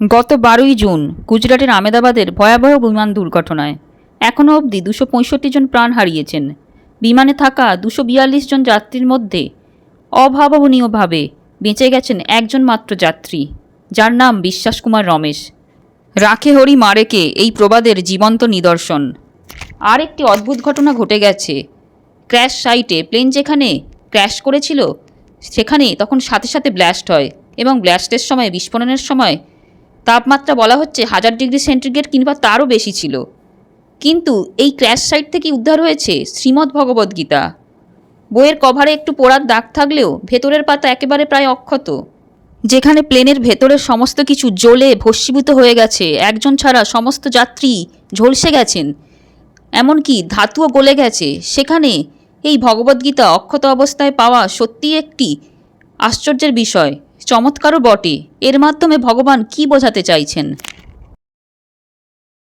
গত বারোই জুন গুজরাটের আমেদাবাদের ভয়াবহ বিমান দুর্ঘটনায় এখনও অবধি দুশো পঁয়ষট্টি জন প্রাণ হারিয়েছেন। বিমানে থাকা দুশো বিয়াল্লিশ জন যাত্রীর মধ্যে অভাবনীয়ভাবে বেঁচে গেছেন একজন মাত্র যাত্রী, যার নাম বিশ্বাস কুমার রমেশ। রাখে হরি মারেকে এই প্রবাদের জীবন্ত নিদর্শন। আর একটি অদ্ভুত ঘটনা ঘটে গেছে। ক্র্যাশ সাইটে প্লেন যেখানে ক্র্যাশ করেছিল, সেখানে তখন সাথে সাথে ব্লাস্ট হয় এবং ব্লাস্টের সময়, বিস্ফোরণের সময় তাপমাত্রা বলা হচ্ছে হাজার ডিগ্রি সেন্টিগ্রেড কিংবা তারও বেশি ছিল। কিন্তু এই ক্র্যাশ সাইট থেকে উদ্ধার হয়েছে শ্রীমদ্ ভগবদ্গীতা বইয়ের কভারে একটু পোড়ার দাগ থাকলেও ভেতরের পাতা একেবারে প্রায় অক্ষত। যেখানে প্লেনের ভেতরের সমস্ত কিছু জ্বলে ভস্মীভূত হয়ে গেছে, একজন ছাড়া সমস্ত যাত্রী ঝলসে গেছেন, এমনকি ধাতুও গলে গেছে। সেখানে এই ভগবদ্গীতা অক্ষত অবস্থায় পাওয়া সত্যিই একটি আশ্চর্যের বিষয়। চমৎকারও বটে। এর মাধ্যমে ভগবান কি বোঝাতে চাইছেন?